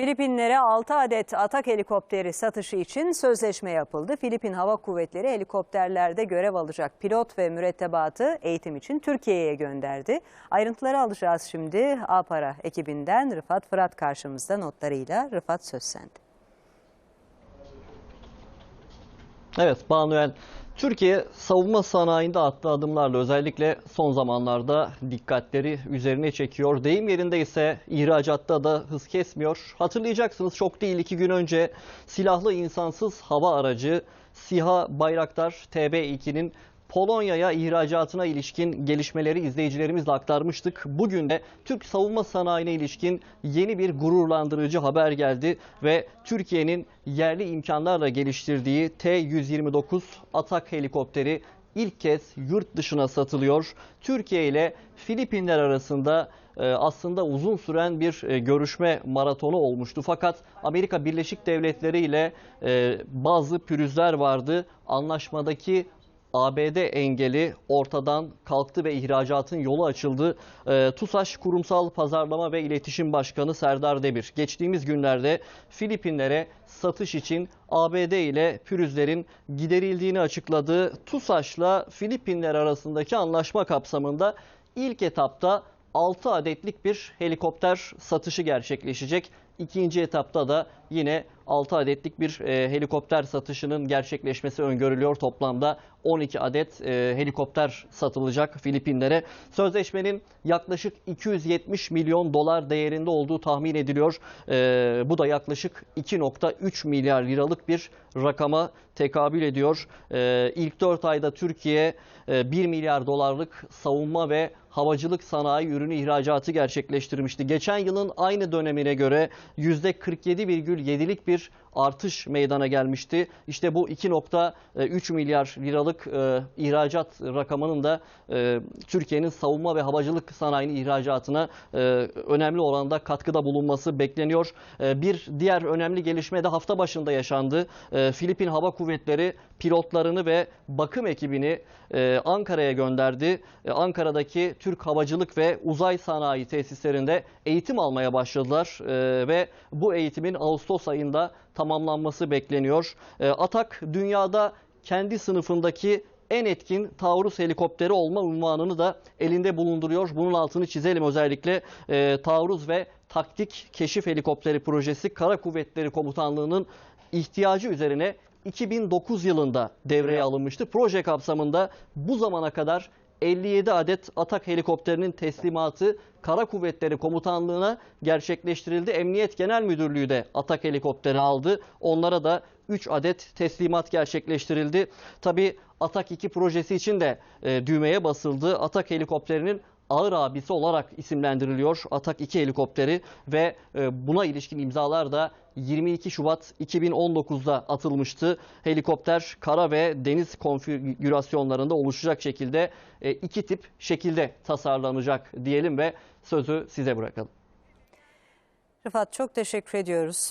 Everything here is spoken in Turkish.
Filipinlere 6 adet atak helikopteri satışı için sözleşme yapıldı. Filipin Hava Kuvvetleri helikopterlerde görev alacak pilot ve mürettebatı eğitim için Türkiye'ye gönderdi. Ayrıntıları alacağız şimdi. Apara ekibinden Rıfat Fırat karşımızda notlarıyla. Rıfat söz sende. Evet Banuel, Türkiye savunma sanayinde attığı adımlarla özellikle son zamanlarda dikkatleri üzerine çekiyor. Deyim yerinde ise ihracatta da hız kesmiyor. Hatırlayacaksınız çok değil iki gün önce silahlı insansız hava aracı SİHA Bayraktar TB2'nin Polonya'ya ihracatına ilişkin gelişmeleri izleyicilerimizle aktarmıştık. Bugün de Türk savunma sanayine ilişkin yeni bir gururlandırıcı haber geldi ve Türkiye'nin yerli imkanlarla geliştirdiği T-129 Atak helikopteri ilk kez yurt dışına satılıyor. Türkiye ile Filipinler arasında e, aslında uzun süren bir e, görüşme maratonu olmuştu. Fakat Amerika Birleşik Devletleri ile e, bazı pürüzler vardı. Anlaşmadaki ABD engeli ortadan kalktı ve ihracatın yolu açıldı. E, TUSAŞ Kurumsal Pazarlama ve İletişim Başkanı Serdar Demir geçtiğimiz günlerde Filipinlere satış için ABD ile pürüzlerin giderildiğini açıkladı. TUSAŞ'la Filipinler arasındaki anlaşma kapsamında ilk etapta 6 adetlik bir helikopter satışı gerçekleşecek. İkinci etapta da yine 6 adetlik bir e, helikopter satışının gerçekleşmesi öngörülüyor. Toplamda 12 adet e, helikopter satılacak Filipinlere. Sözleşmenin yaklaşık 270 milyon dolar değerinde olduğu tahmin ediliyor. E, bu da yaklaşık 2.3 milyar liralık bir rakama tekabül ediyor. E, ilk 4 ayda Türkiye e, 1 milyar dolarlık savunma ve havacılık sanayi ürünü ihracatı gerçekleştirmişti. Geçen yılın aynı dönemine göre %47,7'lik bir artış meydana gelmişti. İşte bu 2.3 milyar liralık e, ihracat rakamının da e, Türkiye'nin savunma ve havacılık sanayinin ihracatına e, önemli oranda katkıda bulunması bekleniyor. E, bir diğer önemli gelişme de hafta başında yaşandı. E, Filipin Hava Kuvvetleri pilotlarını ve bakım ekibini e, Ankara'ya gönderdi. E, Ankara'daki Türk Havacılık ve Uzay Sanayi tesislerinde eğitim almaya başladılar e, ve bu eğitimin Ağustos ayında tamamlanması bekleniyor. E, Atak dünyada kendi sınıfındaki en etkin taarruz helikopteri olma unvanını da elinde bulunduruyor. Bunun altını çizelim özellikle e, taarruz ve taktik keşif helikopteri projesi Kara Kuvvetleri Komutanlığı'nın ihtiyacı üzerine 2009 yılında devreye alınmıştı. Proje kapsamında bu zamana kadar 57 adet Atak helikopterinin teslimatı Kara Kuvvetleri Komutanlığı'na gerçekleştirildi. Emniyet Genel Müdürlüğü de Atak helikopteri aldı. Onlara da 3 adet teslimat gerçekleştirildi. Tabi Atak 2 projesi için de e, düğmeye basıldı. Atak helikopterinin ağır abisi olarak isimlendiriliyor Atak 2 helikopteri ve e, buna ilişkin imzalar da 22 Şubat 2019'da atılmıştı. Helikopter kara ve deniz konfigürasyonlarında oluşacak şekilde e, iki tip şekilde tasarlanacak diyelim ve sözü size bırakalım. Rıfat çok teşekkür ediyoruz.